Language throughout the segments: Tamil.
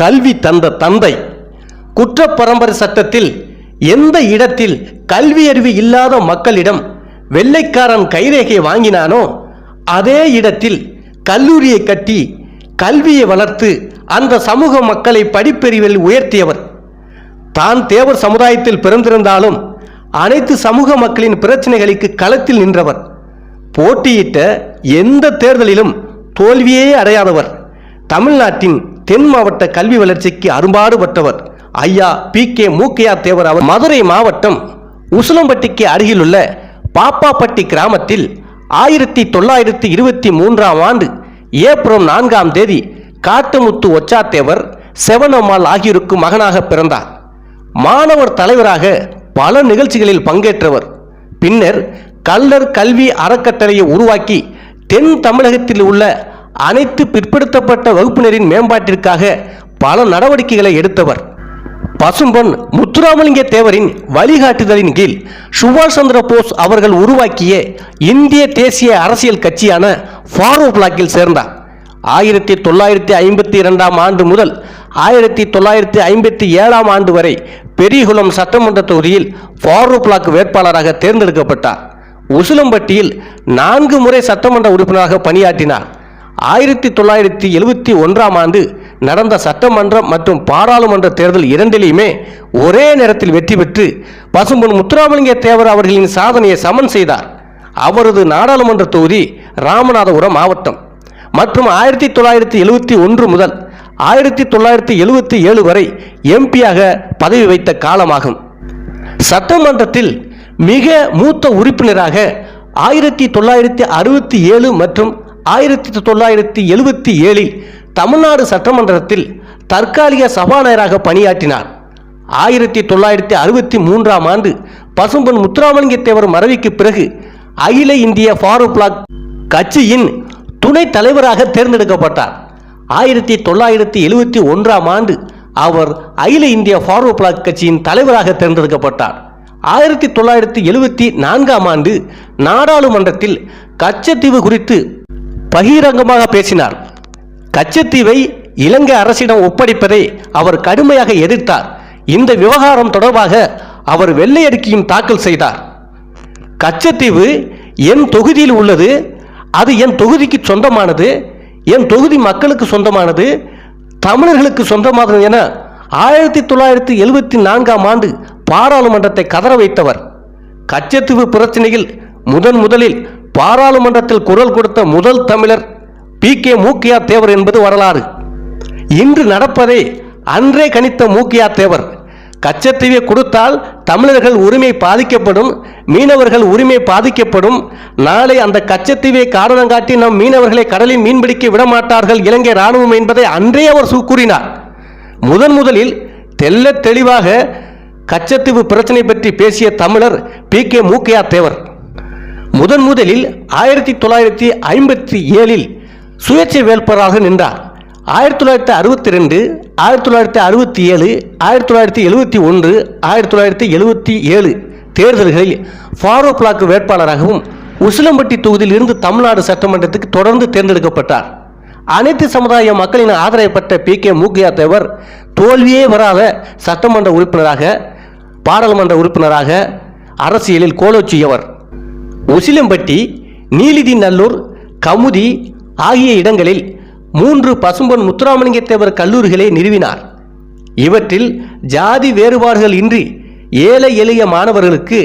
கல்வி தந்த தந்தை. குற்றப்பரம்பரை சட்டத்தில் எந்த இடத்தில் கல்வி அறிவு இல்லாத மக்களிடம் வெள்ளைக்காரன் கைரேகையை வாங்கினானோ அதே இடத்தில் கல்லூரியை கட்டி கல்வியை வளர்த்து அந்த சமூக மக்களை படிப்பறிவில் உயர்த்தியவர். தான் தேவர் சமுதாயத்தில் பிறந்திருந்தாலும் அனைத்து சமூக மக்களின் பிரச்சனைகளுக்கு களத்தில் நின்றவர். போட்டியிட்ட எந்த தேர்தலிலும் தோல்வியே அடையாதவர். தமிழ்நாட்டின் தென் மாவட்ட கல்வி வளர்ச்சிக்கு அரும்பாடுபட்டவர் ஐயா பி கே மூக்கையா தேவர் அவர். மதுரை மாவட்டம் உசிலம்பட்டிக்கு அருகிலுள்ள பாப்பாப்பட்டி கிராமத்தில் ஆயிரத்தி தொள்ளாயிரத்தி இருபத்தி மூன்றாம் ஆண்டு ஏப்ரல் நான்காம் தேதி காட்டுமுத்து ஒச்சாத்தேவர் செவனம்மாள் ஆகியோருக்கு மகனாக பிறந்தார். மாணவர் தலைவராக பல நிகழ்ச்சிகளில் பங்கேற்றவர். பின்னர் கல்லர் கல்வி அறக்கட்டளையை உருவாக்கி தென் தமிழகத்தில் உள்ள அனைத்து பிற்படுத்தப்பட்ட வகுப்பினரின் மேம்பாட்டிற்காக பல நடவடிக்கைகளை எடுத்தவர். பசும்பொன் முத்துராமலிங்க தேவரின் வழிகாட்டுதலின் கீழ் சுபாஷ் சந்திர போஸ் அவர்கள் உருவாக்கிய இந்திய தேசிய அரசியல் கட்சியான ஃபாரோ பிளாக்கில் சேர்ந்தார். ஆயிரத்தி தொள்ளாயிரத்தி ஐம்பத்தி இரண்டாம் ஆண்டு முதல் ஆயிரத்தி தொள்ளாயிரத்தி ஐம்பத்தி ஏழாம் ஆண்டு வரை பெரியகுளம் சட்டமன்ற தொகுதியில் ஃபாரோ பிளாக் வேட்பாளராக தேர்ந்தெடுக்கப்பட்டார். உசிலம்பட்டியில் நான்கு முறை சட்டமன்ற உறுப்பினராக பணியாற்றினார். ஆயிரத்தி தொள்ளாயிரத்தி எழுபத்தி ஒன்றாம் ஆண்டு நடந்த சட்டமன்ற மற்றும் பாராளுமன்ற தேர்தல் இரண்டிலையுமே ஒரே நேரத்தில் வெற்றி பெற்று பசும்பொன் முத்துராமலிங்க தேவர் அவர்களின் சாதனையை சமன் செய்தார். அவரது நாடாளுமன்ற தொகுதி ராமநாதபுரம் மாவட்டம். மற்றும் ஆயிரத்தி தொள்ளாயிரத்தி எழுபத்தி ஒன்று முதல் ஆயிரத்தி தொள்ளாயிரத்தி எழுபத்தி ஏழு வரை எம்பியாக பதவி வைத்த காலமாகும். சட்டமன்றத்தில் மிக மூத்த உறுப்பினராக ஆயிரத்தி தொள்ளாயிரத்தி அறுபத்தி ஏழு மற்றும் ஆயிரத்தி தொள்ளாயிரத்தி எழுபத்தி ஏழில் தமிழ்நாடு சட்டமன்றத்தில் தற்காலிக சபாநாயகராக பணியாற்றினார். ஆயிரத்தி தொள்ளாயிரத்தி அறுபத்தி மூன்றாம் ஆண்டு பசும்பொன் முத்துராமலிங்கத்தேவர் மறைவுக்கு பிறகு அகில இந்திய ஃபாரூக் பிளாக் கட்சியின் துணை தலைவராக தேர்ந்தெடுக்கப்பட்டார். ஆயிரத்தி தொள்ளாயிரத்தி எழுபத்தி ஒன்றாம் ஆண்டு அவர் அகில இந்திய ஃபார்வர்ட் பிளாக் கட்சியின் தலைவராக தேர்ந்தெடுக்கப்பட்டார். ஆயிரத்தி தொள்ளாயிரத்தி எழுபத்தி நான்காம் ஆண்டு நாடாளுமன்றத்தில் கச்சத்தீவு குறித்து பகிரங்கமாக பேசினார். கச்சத்தீவை இலங்கை அரசிடம் ஒப்படைப்பதை அவர் கடுமையாக எதிர்த்தார். இந்த விவகாரம் தொடர்பாக அவர் வெள்ளை அறிக்கையும் தாக்கல் செய்தார். கச்சத்தீவு என் தொகுதியில் உள்ளது அது என் தொகுதிக்கு சொந்தமானது என் தொகுதி மக்களுக்கு சொந்தமானது தமிழர்களுக்கு சொந்தமானது என ஆயிரத்தி தொள்ளாயிரத்தி எழுபத்தி நான்காம் ஆண்டு பாராளுமன்றத்தை கதற வைத்தவர். கச்சத்தீவு பிரச்சனையில் முதன் முதலில் பாராளுமன்றத்தில் குரல் கொடுத்த முதல் தமிழர் பி கே மூக்கியா தேவர் என்பது வரலாறு. இன்று நடப்பதை அன்றே கணித்த மூக்கியா தேவர். கச்சத்தீவை கொடுத்தால் தமிழர்கள் உரிமை பாதிக்கப்படும் மீனவர்கள் உரிமை பாதிக்கப்படும். நாளை அந்த கச்சத்தீவை காரணம் காட்டி நம் மீனவர்களை கடலில் மீன்பிடிக்க விடமாட்டார்கள் இலங்கை ராணுவம் என்பதை அன்றே அவர் சு- கூறினார். முதன் முதலில் தெல்ல தெளிவாக கச்சத்தீவு பிரச்சனை பற்றி பேசிய தமிழர் பி கே மூக்கையா தேவர். முதன் முதலில் ஆயிரத்தி தொள்ளாயிரத்தி ஐம்பத்தி ஏழில் சுயேட்சை வேட்பாளராக நின்றார். ஆயிரத்தி தொள்ளாயிரத்தி அறுபத்தி ரெண்டு ஆயிரத்தி தொள்ளாயிரத்தி அறுபத்தி ஏழு ஆயிரத்தி தொள்ளாயிரத்தி எழுபத்தி ஒன்று ஆயிரத்தி தொள்ளாயிரத்தி எழுபத்தி ஏழு தேர்தல்களில் ஃபாரோ பிளாக் வேட்பாளராகவும் உசிலம்பட்டி தொகுதியில் இருந்து தமிழ்நாடு சட்டமன்றத்துக்கு தொடர்ந்து தேர்ந்தெடுக்கப்பட்டார். அனைத்து சமுதாய மக்களின் ஆதரவை பெற்ற பி. கே. மூக்கையா தேவர் தோல்வியே வராத சட்டமன்ற உறுப்பினராக பாராளுமன்ற உறுப்பினராக அரசியலில் கோலோச்சியவர். உசிலம்பட்டி நீலிதி நல்லூர் கமுதி ஆகிய இடங்களில் மூன்று பசும்பொன் முத்துராமலிங்கத்தேவர் கல்லூரிகளை நிறுவினார். இவற்றில் ஜாதி வேறுபாடுகள் இன்றி ஏழை எளிய மாணவர்களுக்கு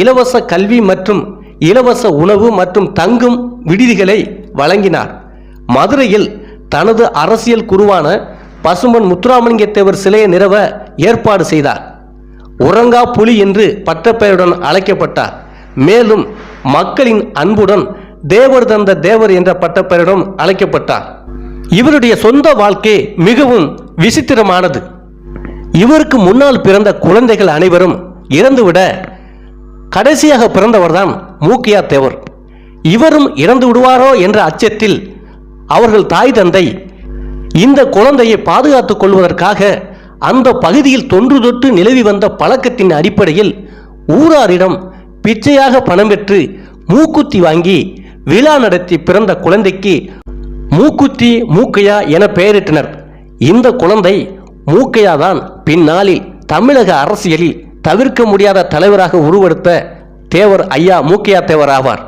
இலவச கல்வி மற்றும் இலவச உணவு மற்றும் தங்கும் விடுதிகளை வழங்கினார். மதுரையில் தனது அரசியல் குருவான பசும்பன் முத்துராமலிங்கத்தேவர் சிலையை நிறுவ ஏற்பாடு செய்தார். உறங்கா புலி என்று பட்டப்பெயருடன் அழைக்கப்பட்டார். மேலும் மக்களின் அன்புடன் தேவர் தந்த தேவர் என்ற பட்டப்பெயரிடம் அழைக்கப்பட்டார். இவருடைய சொந்த வாழ்க்கை மிகவும் விசித்திரமானது. இவருக்கு முன்னால் பிறந்த குழந்தைகள் அனைவரும் இறந்துவிட கடைசியாக பிறந்தவர்தான் மூக்கியா தேவர். இவரும் இறந்து விடுவாரோ என்ற அச்சத்தில் அவர்கள் தாய் தந்தை இந்த குழந்தையை பாதுகாத்துக் கொள்வதற்காக அந்த பகுதியில் தொன்று தொட்டு நிலவி வந்த பழக்கத்தின் அடிப்படையில் ஊராரிடம் பிச்சையாக பணம் பெற்று மூக்குத்தி வாங்கி விழா நடத்தி பிறந்த குழந்தைக்கு மூக்குத்தி மூக்கையா என பெயரிட்டனர். இந்த குழந்தை மூக்கையாதான் பின்னாளில் தமிழக அரசியலில் தவிர்க்க முடியாத தலைவராக உருவெடுத்த தேவர் ஐயா மூக்கையா தேவர் ஆவார்.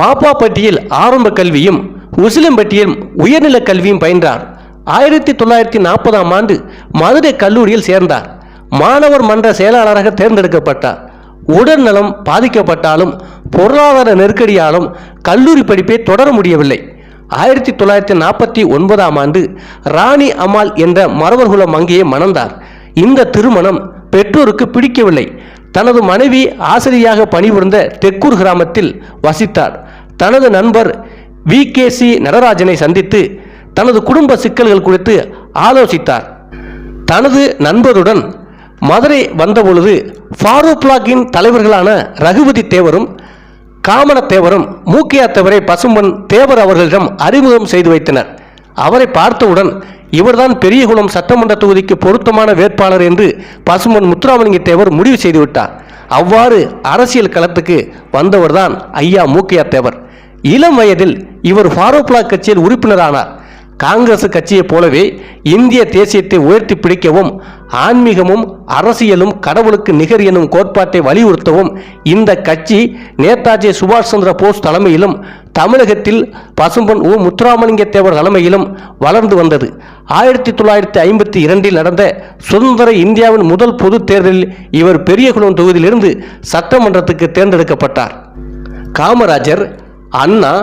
பாப்பாப்பட்டியில் ஆரம்ப கல்வியும் உசிலம்பட்டியில் உயர்நிலை கல்வியும் பயின்றார். ஆயிரத்தி தொள்ளாயிரத்தி நாற்பதாம் ஆண்டு மதுரை கல்லூரியில் சேர்ந்தார். மாணவர் மன்ற செயலாளராக தேர்ந்தெடுக்கப்பட்டார். உடல்நலம் பாதிக்கப்பட்டாலும் பொருளாதார நெருக்கடியாலும் கல்லூரி படிப்பை தொடர முடியவில்லை. ஆயிரத்தி தொள்ளாயிரத்தி நாற்பத்தி ஒன்பதாம் ஆண்டு ராணி அமால் என்ற மரவர்குல மங்கையை மணந்தார். இந்த திருமணம் பெற்றோருக்கு பிடிக்கவில்லை. தனது மனைவி ஆசிரியாக பணிபுரிந்த தெக்கூர் கிராமத்தில் வசித்தார். தனது நண்பர் வி. கே. சி. நடராஜனை சந்தித்து தனது குடும்ப சிக்கல்கள் குறித்து ஆலோசித்தார். தனது நண்பருடன் மதுரை வந்தபொழுது ஃபாரூக் பிளாக்கின் தலைவர்களான ரகுபதி தேவரும் காமன தேவரும் மூக்கியா தேவரை பசும்பன் தேவர் அவர்களிடம் அறிமுகம் செய்து வைத்தனர். அவரை பார்த்தவுடன் இவர்தான் பெரியகுளம் சட்டமன்ற தொகுதிக்கு பொருத்தமான வேட்பாளர் என்று பசும்பன் முத்துராமலிங்க தேவர் முடிவு செய்துவிட்டார் அவ்வாறு அரசியல் களத்துக்கு வந்தவர்தான் ஐயா மூக்கையா தேவர். இளம் வயதில் இவர் ஃபாரூக் பிளாக் கட்சியில் உறுப்பினரானார். காங்கிரஸ் கட்சியைப் போலவே இந்திய தேசியத்தை உயர்த்தி பிடிக்கவும் ஆன்மீகமும் அரசியலும் கடவுளுக்கு நிகர் எனும் கோட்பாட்டை வலியுறுத்தவும் இந்த கட்சி நேதாஜி சுபாஷ் சந்திர போஸ் தலைமையிலும் தமிழகத்தில் பசும்பன் ஓ முத்துராமலிங்க தேவர் தலைமையிலும் வளர்ந்து வந்தது. ஆயிரத்தி தொள்ளாயிரத்தி ஐம்பத்தி இரண்டில் நடந்த சுதந்திர இந்தியாவின் முதல் பொதுத் தேர்தலில் இவர் பெரியகுளம் தொகுதியிலிருந்து சட்டமன்றத்துக்கு தேர்ந்தெடுக்கப்பட்டார். காமராஜர் அண்ணா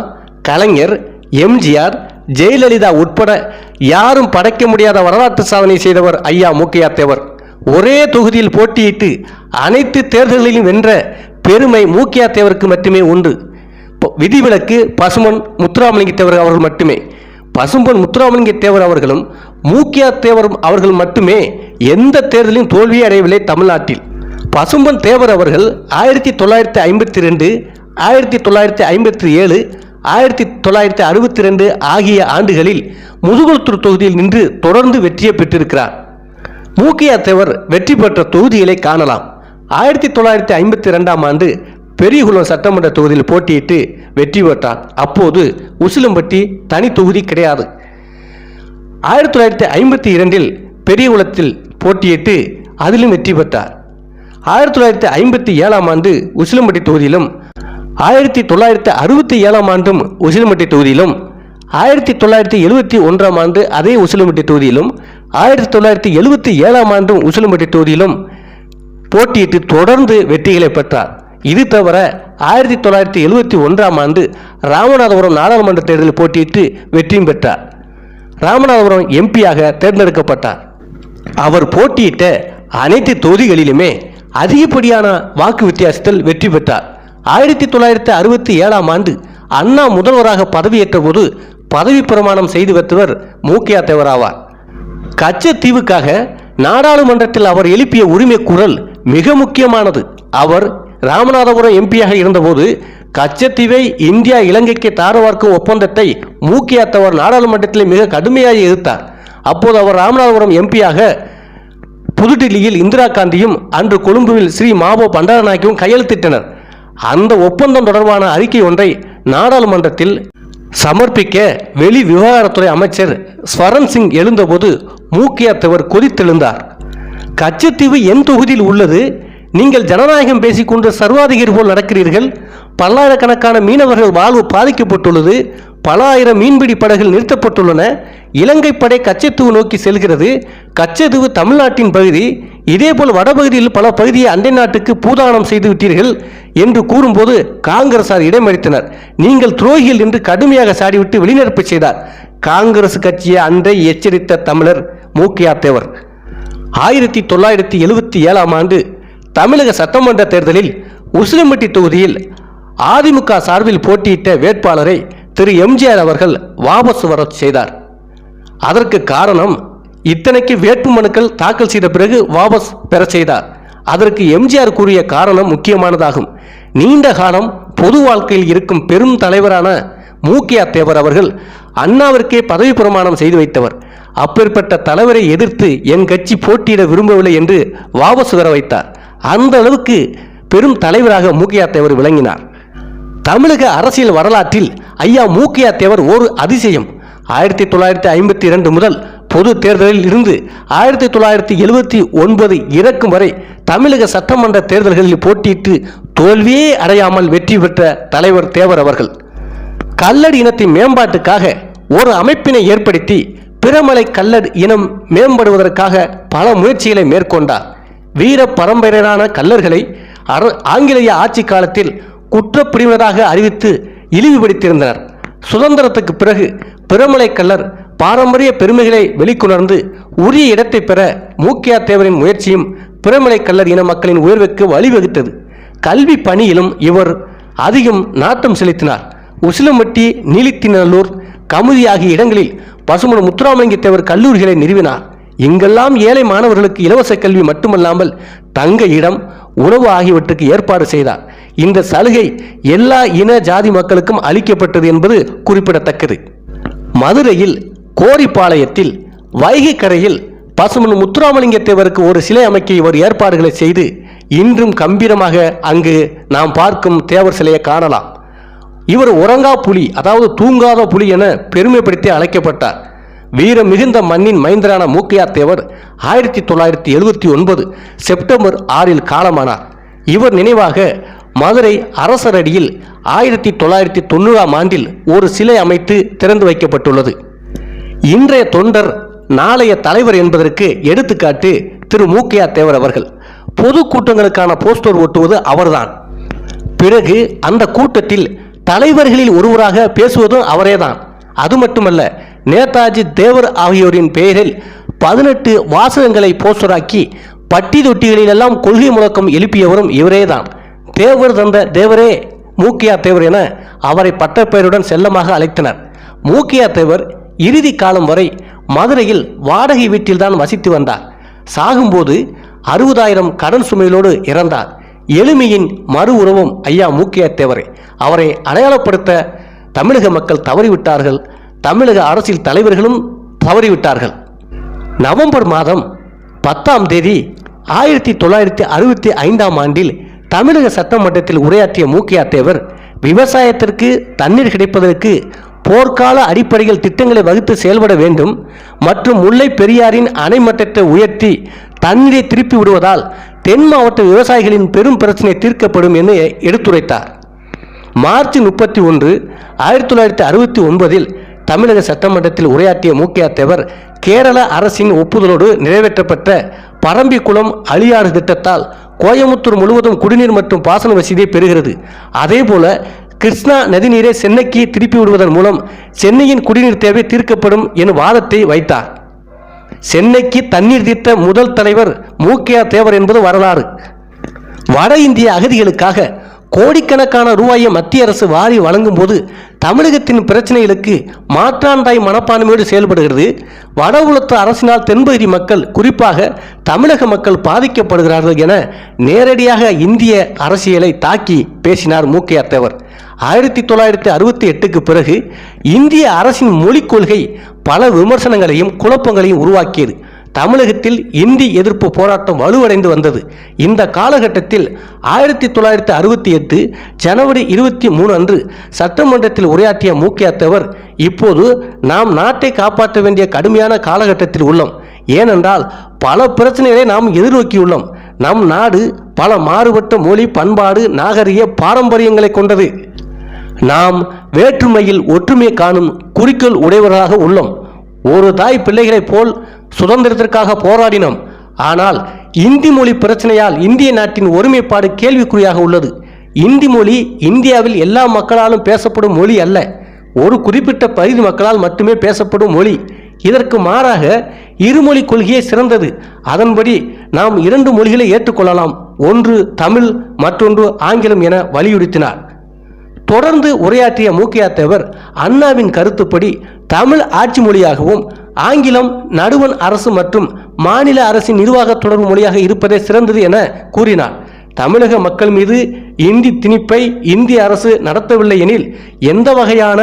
கலைஞர் எம்ஜிஆர் ஜெயலலிதா உட்பட யாரும் படைக்க முடியாத வரலாற்று சாதனை செய்தவர் ஐயா மூக்கையாத்தேவர். ஒரே தொகுதியில் போட்டியிட்டு அனைத்து தேர்தல்களிலும் வென்ற பெருமை மூக்கியா தேவருக்கு மட்டுமே உண்டு. விதிவிலக்கு பசுமன் முத்துராமலிங்க தேவர் அவர்கள் மட்டுமே. பசும்பன் முத்துராமலிங்க தேவர் அவர்களும் மூக்கியா அவர்கள் மட்டுமே எந்த தேர்தலிலும் தோல்வியை அடையவில்லை தமிழ்நாட்டில். பசும்பன் தேவர் அவர்கள் ஆயிரத்தி தொள்ளாயிரத்தி ஐம்பத்தி ரெண்டு ஆயிரத்தி தொள்ளாயிரத்தி ஐம்பத்தி ஏழு ஆயிரத்தி தொள்ளாயிரத்தி அறுபத்தி ரெண்டு ஆகிய ஆண்டுகளில் முதுகுளத்தூர் தொகுதியில் நின்று தொடர்ந்து வெற்றியை பெற்றிருக்கிறார். மூக்கியா தேவர் வெற்றி பெற்ற தொகுதிகளை காணலாம். ஆயிரத்தி தொள்ளாயிரத்தி ஐம்பத்தி ரெண்டாம் ஆண்டு பெரியகுளம் சட்டமன்ற தொகுதியில் போட்டியிட்டு வெற்றி பெற்றார். அப்போது உசிலம்பட்டி தனி தொகுதி கிடையாது. ஆயிரத்தி தொள்ளாயிரத்தி ஐம்பத்தி இரண்டில் பெரியகுளத்தில் போட்டியிட்டு அதிலும் வெற்றி பெற்றார். ஆயிரத்தி தொள்ளாயிரத்தி ஐம்பத்தி ஏழாம் ஆண்டு உசிலம்பட்டி தொகுதியிலும் ஆயிரத்தி தொள்ளாயிரத்தி அறுபத்தி ஏழாம் ஆண்டும் உசிலம்பட்டி தொகுதியிலும் ஆயிரத்தி தொள்ளாயிரத்தி எழுபத்தி ஒன்றாம் ஆண்டு அதே உசிலம்பட்டி தொகுதியிலும் ஆயிரத்தி தொள்ளாயிரத்தி எழுபத்தி ஏழாம் ஆண்டும் உசிலம்பட்டி தொகுதியிலும் போட்டியிட்டு தொடர்ந்து வெற்றிகளை பெற்றார். இது தவிர ஆயிரத்தி தொள்ளாயிரத்தி எழுபத்தி ஒன்றாம் ஆண்டு ராமநாதபுரம் நாடாளுமன்ற தேர்தலில் போட்டியிட்டு வெற்றியும் பெற்றார். ராமநாதபுரம் எம்பியாக தேர்ந்தெடுக்கப்பட்டார். அவர் போட்டியிட்ட அனைத்து தொகுதிகளிலுமே அதிகப்படியான வாக்கு வித்தியாசத்தில் வெற்றி பெற்றார். ஆயிரத்தி தொள்ளாயிரத்தி அறுபத்தி ஏழாம் ஆண்டு அண்ணா முதல்வராக பதவியேற்ற போது பதவி பிரமாணம் செய்து பெற்றவர் மூக்கியா தேவராவார். கச்சத்தீவுக்காக நாடாளுமன்றத்தில் அவர் எழுப்பிய உரிமை குரல் மிக முக்கியமானது. அவர் ராமநாதபுரம் எம்பியாக இருந்தபோது கச்சத்தீவை இந்தியா இலங்கைக்கு தாரவார்க்கும் ஒப்பந்தத்தை மூக்கியாத்தவர் நாடாளுமன்றத்தில் மிக கடுமையாக எதிர்த்தார். அப்போது அவர் ராமநாதபுரம் எம்பியாக புதுடில்லியில் இந்திரா காந்தியும் அன்று கொழும்புவில் ஸ்ரீ மாவோ பண்டாரநாயக்கியும் கையெழுத்திட்டனர். அந்த ஒப்பந்தம் தொடர்பான அறிக்கை ஒன்றை நாடாளுமன்றத்தில் சமர்ப்பிக்க வெளி விவகாரத்துறை அமைச்சர் ஸ்வரன் சிங் எழுந்தபோது மூக்கியாத்தவர் கொதித்தெழுந்தார். கச்சத்தீவு என் தொகுதியில் உள்ளது. நீங்கள் ஜனநாயகம் பேசிக்கொண்டு சர்வாதிகாரி போல் நடக்கிறீர்கள். பல்லாயிரக்கணக்கான மீனவர்கள் வாழ்வு பாதிக்கப்பட்டுள்ளது. பல ஆயிரம் மீன்பிடி படகுகள் நிறுத்தப்பட்டுள்ளன. இலங்கை படை கச்சத்தீவு நோக்கி செல்கிறது. கச்சத்தீவு தமிழ்நாட்டின் பகுதி. இதேபோல் வடபகுதியில் பல பகுதியை அண்டை நாட்டுக்கு பூதானம் செய்து விட்டீர்கள் என்று கூறும்போது காங்கிரசார் இடமளித்தனர். நீங்கள் துரோகிகள் என்று கடுமையாக சாடிவிட்டு வெளிநடப்பு செய்தார். காங்கிரஸ் கட்சியை அன்றை எச்சரித்த தமிழர் மூக்கியா தேவர். ஆயிரத்தி தொள்ளாயிரத்தி எழுபத்தி ஏழாம் ஆண்டு தமிழக சட்டமன்ற தேர்தலில் உசிலம்பட்டி தொகுதியில் அதிமுக சார்பில் போட்டியிட்ட வேட்பாளரை திரு எம்ஜிஆர் அவர்கள் வாபஸ் வர செய்தார். அதற்கு காரணம் இத்தனைக்கு வேட்புமனுக்கள் தாக்கல் செய்த பிறகு வாபஸ் பெறச் செய்தார். அதற்கு எம்ஜிஆர் கூறிய காரணம் முக்கியமானதாகும். நீண்ட காலம் பொது வாழ்க்கையில் இருக்கும் பெரும் தலைவரான மூக்கியா தேவர் அவர்கள் அண்ணாவிற்கே பதவி பிரமாணம் செய்து வைத்தவர். அப்பேற்பட்ட தலைவரை எதிர்த்து என் கட்சி போட்டியிட விரும்பவில்லை என்று வாபஸ் வர வைத்தார். அந்த அளவுக்கு பெரும் தலைவராக மூக்கியா தேவர் விளங்கினார். தமிழக அரசியல் வரலாற்றில் ஐயா மூக்கையா தேவர் ஒரு அதிசயம். ஆயிரத்தி தொள்ளாயிரத்தி ஐம்பத்தி இரண்டு முதல் பொது தேர்தலில் இருந்து ஆயிரத்தி தொள்ளாயிரத்தி எழுபத்தி ஒன்பது இறக்கும் வரை தமிழக சட்டமன்ற தேர்தல்களில் போட்டியிட்டு தோல்வியே அடையாமல் வெற்றி பெற்ற தலைவர் தேவர் அவர்கள். கல்லடி இனத்தின் மேம்பாட்டுக்காக ஒரு அமைப்பினை ஏற்படுத்தி பிறமலை கல்லர் இனம் மேம்படுவதற்காக பல முயற்சிகளை மேற்கொண்டார். வீர பரம்பரையான கல்லர்களை ஆங்கிலேய ஆட்சி காலத்தில் குற்றப்பிரிவினராக அறிவித்து இழிவுபடுத்தியிருந்தனர் சுதந்திரத்துக்கு பிறகு பிரமலை கல்லர் பாரம்பரிய பெருமைகளை வெளிக்கொணர்ந்து உரிய இடத்தை பெற மூக்கியா தேவரின் முயற்சியும் பிறமலை கல்லர் இன மக்களின் உயர்வுக்கு வழிவகுத்தது. கல்வி பணியிலும் இவர் அதிகம் நாட்டம் செலுத்தினார். உசிலம்பட்டி நீலித்திநல்லூர் கமுதி ஆகிய இடங்களில் பசுமன் முத்துராமலிங்க தேவர் கல்லூரிகளை நிறுவினார். இங்கெல்லாம் ஏழை மாணவர்களுக்கு இலவச கல்வி மட்டுமல்லாமல் தங்க இடம் உணவு ஆகியவற்றுக்கு ஏற்பாடு செய்தார். இந்த சலுகை எல்லா இன ஜாதி மக்களுக்கும் அளிக்கப்பட்டது என்பது குறிப்பிடத்தக்கது. மதுரையில் கோரிப்பாளையத்தில் வைகை கரையில் பசுமன் முத்துராமலிங்க தேவருக்கு ஒரு சிலை அமைக்க இவர் ஏற்பாடுகளை செய்து இன்றும் கம்பீரமாக அங்கு நாம் பார்க்கும் தேவர் சிலையை காணலாம். இவர் உறங்கா புலி அதாவது தூங்காத புலி என பெருமைப்படுத்தி அழைக்கப்பட்டார். வீரம் மிகுந்த மண்ணின் மைந்தரான மூக்கையார் தேவர் ஆயிரத்தி தொள்ளாயிரத்தி எழுபத்தி ஒன்பது செப்டம்பர் ஆறில் காலமானார். இவர் நினைவாக மதுரை அரசரடியில் ஆயிரத்தி தொள்ளாயிரத்தி தொண்ணூறாம் ஆண்டில் ஒரு சிலை அமைத்து திறந்து வைக்கப்பட்டுள்ளது. இன்றைய தொண்டர் நாளைய தலைவர் என்பதற்கு எடுத்துக்காட்டு திரு மூக்கையா தேவர் அவர்கள். பொது கூட்டங்களுக்கான போஸ்டர் ஒட்டுவது அவர்தான். பிறகு அந்த கூட்டத்தில் தலைவர்களில் ஒருவராக பேசுவதும் அவரேதான். அது மட்டுமல்ல நேதாஜி தேவர் ஆகியோரின் பெயரில் பதினெட்டு வாசகங்களை போஸ்டராக்கி பட்டி தொட்டிகளிலெல்லாம் கொள்கை முழக்கம் எழுப்பியவரும் இவரேதான். தேவர் தந்த தேவரே மூக்கியா தேவர் என அவரை பட்டப்பெயருடன் செல்லமாக அழைத்தனர். மூக்கியா தேவர் இறுதி காலம் வரை மதுரையில் வாடகை வீட்டில்தான் வசித்து வந்தார். சாகும்போது அறுபதாயிரம் கடன் சுமையிலோடு இறந்தார். எளிமையின் மறு உருவம் ஐயா மூக்கியா தேவரே. அவரை அடையாளப்படுத்த தமிழக மக்கள் தவறிவிட்டார்கள். தமிழக அரசியல் தலைவர்களும் தவறிவிட்டார்கள். நவம்பர் மாதம் பத்தாம் தேதி ஆயிரத்தி தொள்ளாயிரத்தி அறுபத்தி ஐந்தாம் ஆண்டில் தமிழக சட்டமன்றத்தில் உரையாற்றிய மூக்கியா தேவர் விவசாயத்திற்கு தண்ணீர் கிடைப்பதற்கு போர்க்கால அடிப்படையில் திட்டங்களை வகுத்து செயல்பட வேண்டும். மற்றும் முல்லை பெரியாரின் அணைமட்டத்தை உயர்த்தி தண்ணீரை திருப்பி விடுவதால் தென் மாவட்ட விவசாயிகளின் பெரும் பிரச்சனை தீர்க்கப்படும் என எடுத்துரைத்தார். மார்ச் முப்பத்தி ஒன்று ஆயிரத்தி தொள்ளாயிரத்தி அறுபத்தி ஒன்பதில் தமிழக சட்டமன்றத்தில் உரையாற்றிய மூக்கியா தேவர் கேரள அரசின் ஒப்புதலோடு நிறைவேற்றப்பட்ட பரம்பிக்குளம் அழியாறு திட்டத்தால் கோயமுத்தூர் முழுவதும் குடிநீர் மற்றும் பாசன வசதியை பெறுகிறது. அதேபோல கிருஷ்ணா நதிநீரை சென்னைக்கு திருப்பி விடுவதன் மூலம் சென்னையின் குடிநீர் தேவை தீர்க்கப்படும் எனும் வாதத்தை வைத்தார். சென்னைக்கு தண்ணீர் தீர்த்த முதல் தலைவர் மூக்கியா தேவர் என்பது வரலாறு. வட இந்திய அகதிகளுக்காக கோடிக்கணக்கான ரூபாயை மத்திய அரசு வாரி வழங்கும் போது தமிழகத்தின் பிரச்சனைகளுக்கு மாற்றாண்டாய் மனப்பான்மையோடு செயல்படுகிறது. வட உலகத்து அரசினால் தென்பகுதி மக்கள் குறிப்பாக தமிழக மக்கள் பாதிக்கப்படுகிறார்கள் என நேரடியாக இந்திய அரசியலை தாக்கி பேசினார் மூக்கையா தேவர். ஆயிரத்தி தொள்ளாயிரத்தி அறுபத்தி எட்டுக்கு பிறகு இந்திய அரசின் மொழிக் கொள்கை பல விமர்சனங்களையும் குழப்பங்களையும் உருவாக்கியது. தமிழகத்தில் இந்தி எதிர்ப்பு போராட்டம் வலுவடைந்து வந்தது. இந்த காலகட்டத்தில் ஆயிரத்தி தொள்ளாயிரத்தி அறுபத்தி எட்டு ஜனவரி இருபத்தி மூணு அன்று சட்டமன்றத்தில் உரையாற்றிய மூக்கியா அத்தவர் இப்போது நாம் நாட்டை காப்பாற்ற வேண்டிய கடுமையான காலகட்டத்தில் உள்ளோம். ஏனென்றால் பல பிரச்சனைகளை நாம் எதிர்நோக்கியுள்ளோம். நம் நாடு பல மாறுபட்ட மொழி பண்பாடு நாகரிக பாரம்பரியங்களை கொண்டது. நாம் வேற்றுமையில் ஒற்றுமை காணும் குறிக்கோள் உடையவர்களாக உள்ளோம். ஒரு தாய் பிள்ளைகளைப் போல் சுதந்திரத்திற்காக போராடினோம். ஆனால் இந்தி மொழி பிரச்சனையால் இந்திய நாட்டின் ஒருமைப்பாடு கேள்விக்குறியாக உள்ளது. இந்தி மொழி இந்தியாவில் எல்லா மக்களாலும் பேசப்படும் மொழி அல்ல. ஒரு குறிப்பிட்ட பகுதி மக்களால் மட்டுமே பேசப்படும் மொழி. இதற்கு மாறாக இருமொழி கொள்கையே சிறந்தது. அதன்படி நாம் இரண்டு மொழிகளை ஏற்றுக்கொள்ளலாம். ஒன்று தமிழ் மற்றொன்று ஆங்கிலம் என வலியுறுத்தினார். தொடர்ந்து உரையாற்றிய மூக்கியா தேவர் அண்ணாவின் கருத்துப்படி தமிழ் ஆட்சி மொழியாகவும் ஆங்கிலம் நடுவண் அரசு மற்றும் மாநில அரசின் நிர்வாக தொடர்பு மொழியாக இருப்பதே சிறந்தது என கூறினார். தமிழக மக்கள் மீது இந்தி திணிப்பை இந்திய அரசு நடத்தவில்லை எனில் எந்த வகையான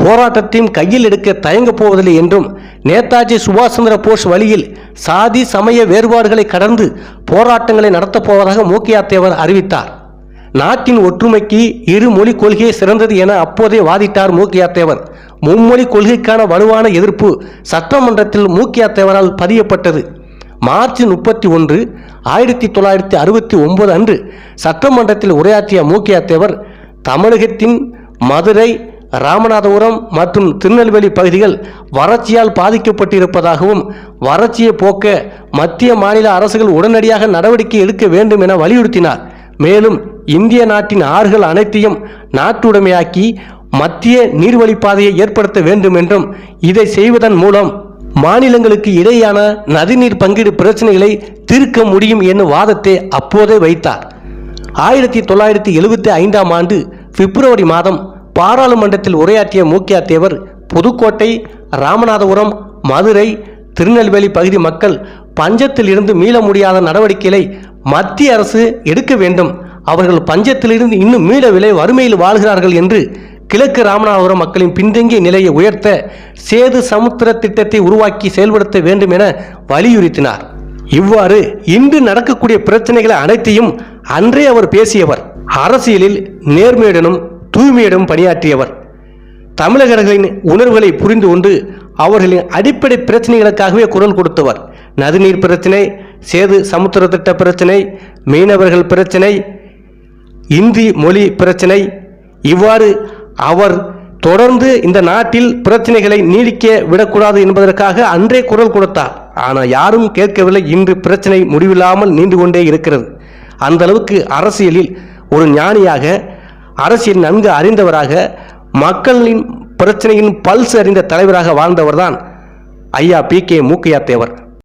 போராட்டத்தையும் கையில் எடுக்க தயங்கப் போவதில்லை என்றும் நேதாஜி சுபாஷ் சந்திர போஸ் வழியில் சாதி சமய வேறுபாடுகளை கடந்து போராட்டங்களை நடத்தப் போவதாக மூக்கியா தேவர் அறிவித்தார். நாட்டின் ஒற்றுமைக்கு இரு மொழி கொள்கையே சிறந்தது என அப்போதே வாதிட்டார் மூக்கியா தேவர் மும்மொழி கொள்கைக்கான வலுவான எதிர்ப்பு சட்டமன்றத்தில் மூக்கியா தேவரால் பதியப்பட்டது. மார்ச் முப்பத்தி ஒன்று ஆயிரத்தி தொள்ளாயிரத்தி அறுபத்தி ஒன்பது அன்று சட்டமன்றத்தில் உரையாற்றிய மூக்கியா தேவர் தமிழகத்தின் மதுரை ராமநாதபுரம் மற்றும் திருநெல்வேலி பகுதிகள் வறட்சியால் பாதிக்கப்பட்டிருப்பதாகவும் வறட்சியை போக்க மத்திய மாநில அரசுகள் உடனடியாக நடவடிக்கை எடுக்க வேண்டும் என வலியுறுத்தினார். மேலும் இந்திய நாட்டின் ஆறுகள் அனைத்தையும் நாட்டுடைமையாக்கி மத்திய நீர்வழிப்பாதையை ஏற்படுத்த வேண்டும் என்றும் இதை செய்வதன் மூலம் மாநிலங்களுக்கு இடையேயான நதிநீர் பங்கீடு பிரச்சனைகளை தீர்க்க முடியும் என்னும் வாதத்தை அப்போதே வைத்தார். ஆயிரத்தி தொள்ளாயிரத்தி எழுபத்தி ஐந்தாம் ஆண்டு பிப்ரவரி மாதம் பாராளுமன்றத்தில் உரையாற்றிய மூக்கியா தேவர் புதுக்கோட்டை ராமநாதபுரம் மதுரை திருநெல்வேலி பகுதி மக்கள் பஞ்சத்தில் இருந்து மீள முடியாத நடவடிக்கைகளை மத்திய அரசு எடுக்க வேண்டும். அவர்கள் பஞ்சத்திலிருந்து இன்னும் மீளவில்லை வறுமையில் வாழ்கிறார்கள் என்று கிழக்கு ராமநாதபுரம் மக்களின் பின்தங்கிய நிலையை உயர்த்த சேது சமுத்திர திட்டத்தை உருவாக்கி செயல்படுத்த வேண்டும் என வலியுறுத்தினார். இவ்வாறு இன்று நடக்கக்கூடிய பிரச்சனைகளை அனைத்தையும் அன்றே அவர் பேசியவர். அரசியலில் நேர்மையுடனும் தூய்மையுடன் பணியாற்றியவர். தமிழகர்களின் உணர்வுகளை புரிந்து கொண்டு அவர்களின் அடிப்படை பிரச்சனைகளுக்காகவே குரல் கொடுத்தவர். நதிநீர் பிரச்சனை சேது சமுத்திர திட்ட பிரச்சனை மீனவர்கள் பிரச்சனை இந்தி மொழி பிரச்சினை. இவ்வாறு அவர் தொடர்ந்து இந்த நாட்டில் பிரச்சனைகளை நீடிக்க விடக்கூடாது என்பதற்காக அன்றே குரல் கொடுத்தார். ஆனால் யாரும் கேட்கவில்லை இன்று பிரச்சனை முடிவில்லாமல் நீண்டு கொண்டே இருக்கிறது. அந்த அளவுக்கு அரசியலில் ஒரு ஞானியாக அரசியல் நன்கு அறிந்தவராக மக்களின் பிரச்சனையின் பல்ஸ் அறிந்த தலைவராக வாழ்ந்தவர்தான் ஐயா பி கே மூக்கையா தேவர்